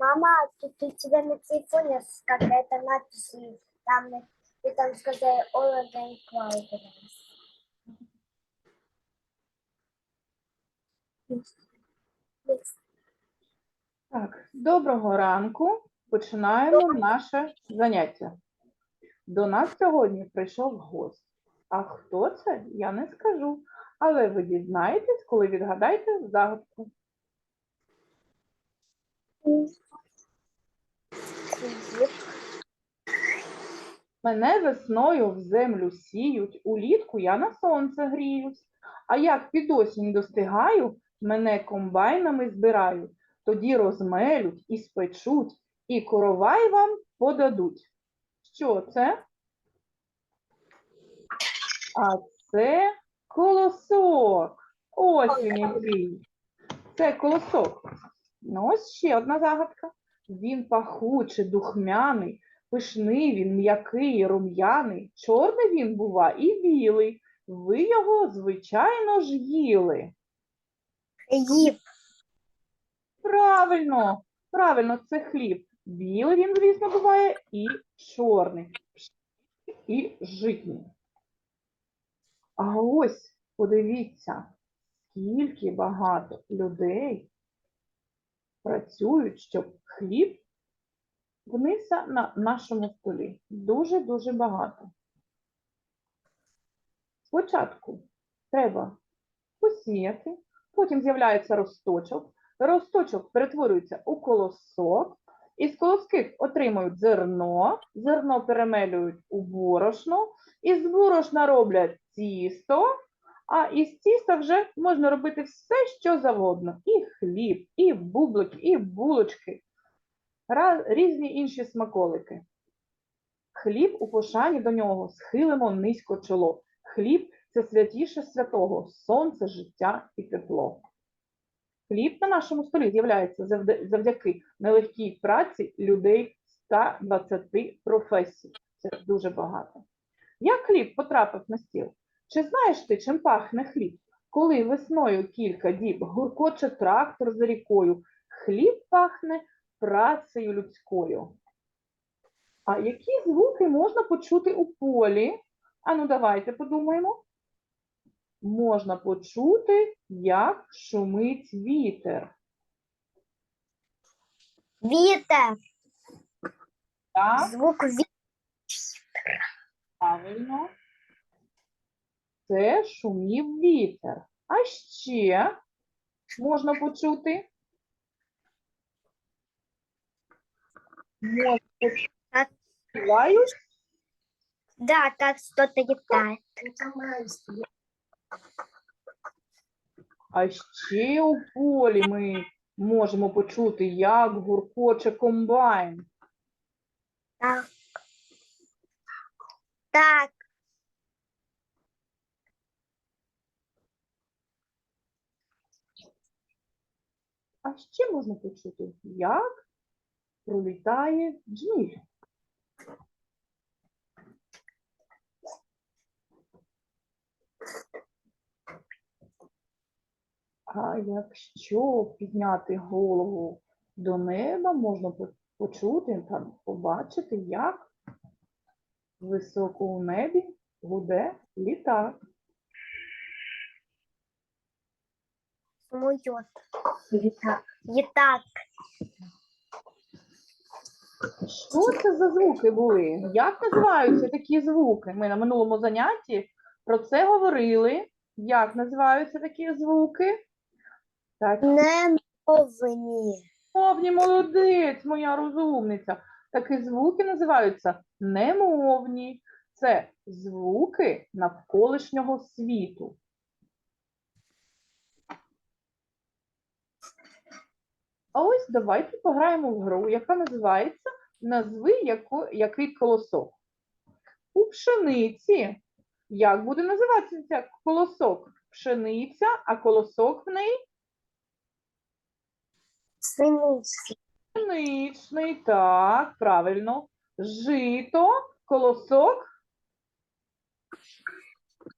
Мама, тут у тебя на телефоне какая-то надпись, и там, и там сказали Oregon Clouders. Так, доброго ранку. Починаємо наше заняття. До нас сьогодні прийшов гость. А хто це, я не скажу. Але ви дізнаєтесь, коли відгадаєте загадку. Мене весною в землю сіють, улітку я на сонце гріюсь. А як під осінь достигаю, мене комбайнами збирають. Тоді розмелють і спечуть, і коровай вам подадуть. Що це? А це колосок. Ось який. Це колосок. Ну, ось ще одна загадка. Він пахучий, духмяний, пишний він, м'який, рум'яний. Чорний він бува і білий. Ви його, звичайно ж, їли. Хліб. Правильно, правильно, це хліб. Білий він, звісно, буває і чорний, і житній. А ось подивіться, скільки багато людей працюють, щоб хліб внився на нашому столі. Дуже-дуже багато. Спочатку треба посіяти, потім з'являється росточок, росточок перетворюється у колосок, із колосків отримують зерно, зерно перемелюють у борошно, із борошна роблять тісто, а із тіста вже можна робити все, що завгодно. І хліб, і бублик, і булочки, різні інші смаколики. Хліб у пошані до нього схилимо низько чоло. Хліб це святіше святого, сонце, життя і тепло. Хліб на нашому столі з'являється завдяки нелегкій праці людей 120 професій. Це дуже багато. Як хліб потрапив на стіл? Чи знаєш ти, чим пахне хліб? Коли весною кілька діб гуркоче трактор за рікою, хліб пахне працею людською. А які звуки можна почути у полі? Ану, давайте подумаємо. Можна почути, як шумить вітер. Вітер. Так, Звук вітер. правильно. Це шумів вітер. А ще можна почути. Так. Да, как что-то летает. А ще у полі ми можемо почути, як гуркоче комбайн. Так. Так. А ще можна почути, як пролітає джміль. А якщо підняти голову до неба, можна почути, там, побачити, як високо у небі гуде літак. Самолет. Летак. Летак. Що це за звуки були? Як називаються такі звуки? Ми на минулому занятті про це говорили. Як називаються такі звуки? Так, Немовні. мовні молодець, моя розумниця. Такі звуки називаються немовні. Це звуки навколишнього світу. А ось давайте пограємо в гру, яка називається Назви яко, який колосок. У пшениці. Як буде називатися колосок? Пшениця, а колосок в неї Синиці. пшеничний. Так, правильно. Жито, колосок.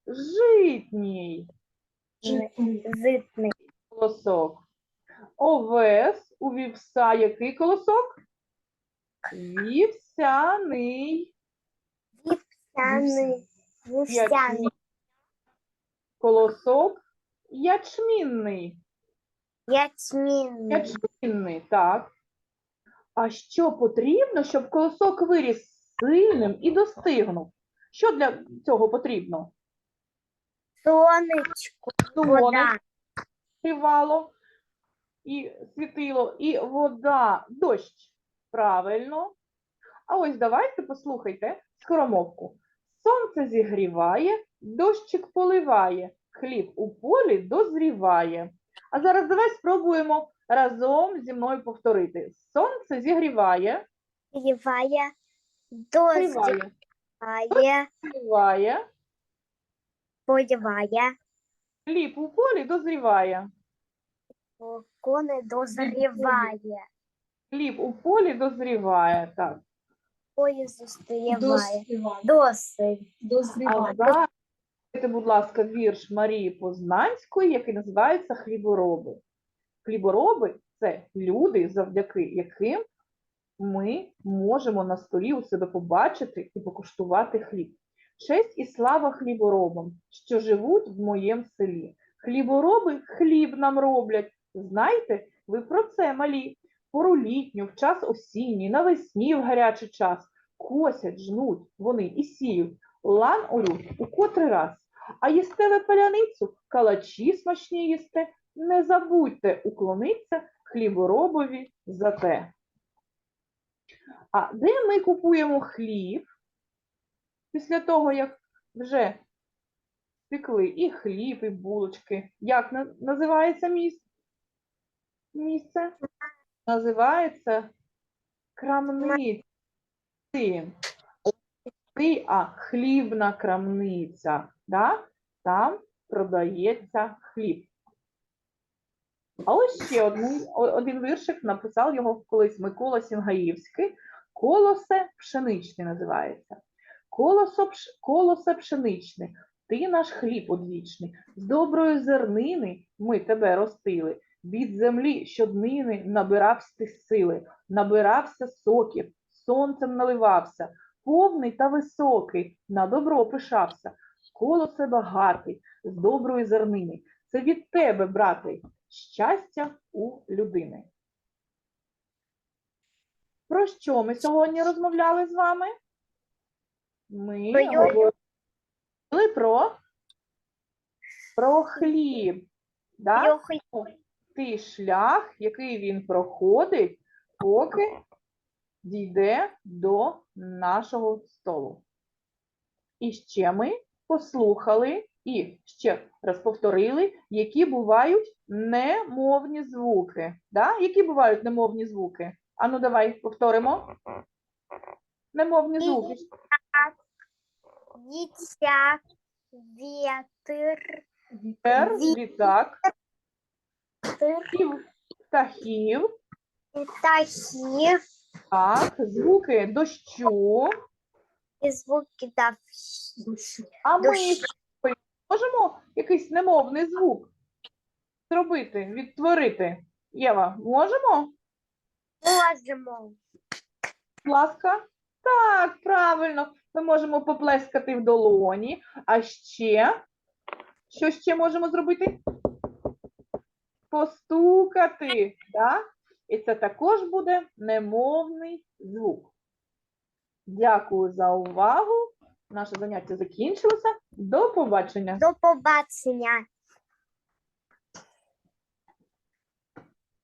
Житній Зитний. колосок. Овес у вівса який колосок? Вівсяний. Вівсяний. Вівсяний. Колосок ячмінний. Ячмінний. Ячмінний, так. А що потрібно, щоб колосок виріс сильним і достигнув? Що для цього потрібно? Сонечко. Вода. Сонечко співало і світило, і вода, дощ. Правильно. А ось давайте послухайте скоромовку. Сонце зігріває, дощик поливає, хліб у полі дозріває. А зараз давай спробуємо разом зі мною повторити. Сонце зігріває, Зігріває. зігріває, Дозріває. Поливає. хліб у полі дозріває. Кони дозріває. Хліб у полі дозріває. Так. Полі зустріває. Досить. А Дозріває. зараз слухайте, будь ласка, вірш Марії Познанської, який називається Хлібороби. Хлібороби це люди, завдяки яким ми можемо на столі у себе побачити і покуштувати хліб. Честь і слава хліборобам, що живуть в моєму селі. Хлібороби хліб нам роблять. Знайте, ви про це малі. Пору літню, в час осінній, навесні в гарячий час. Косять, жнуть вони і сіють. Лан орють у котрий раз. А їсте ви паляницю, калачі смачні їсте. Не забудьте уклонитися хліборобові за те. А де ми купуємо хліб після того, як вже спекли і хліб, і булочки? Як на- називається міс- місце? Називається крамниця. Ти, а хлібна крамниця. Да? Там продається хліб. А ось ще один, один віршик написав його колись Микола Сінгаївський. Колосе пшеничне називається. Колосо, колосе пшеничне, ти наш хліб одвічний. З доброї зернини ми тебе ростили. Від землі щоднини набирався ти сили, набирався соків, сонцем наливався, повний та високий, на добро пишався. Колосе багатий, з доброї зернини. Це від тебе, брате, щастя у людини. Про що ми сьогодні розмовляли з вами? Ми говорили про, про хліб. Да? Той шлях, який він проходить, поки дійде до нашого столу. І ще ми послухали і ще раз повторили, які бувають немовні звуки. Да? Які бувають немовні звуки? Ану, давай повторимо. Немовні звуки. дитя, вітер, Вітер, Ві- спів птахів, птахів, так, звуки дощу. і звуки Дощу. А ми Дощ. можемо якийсь немовний звук зробити, відтворити? Єва, можемо? можемо. Будь ласка. Так, правильно. Ми можемо поплескати в долоні. А ще, що ще можемо зробити? Постукати. Да? І це також буде немовний звук. Дякую за увагу. Наше заняття закінчилося. До побачення. До побачення.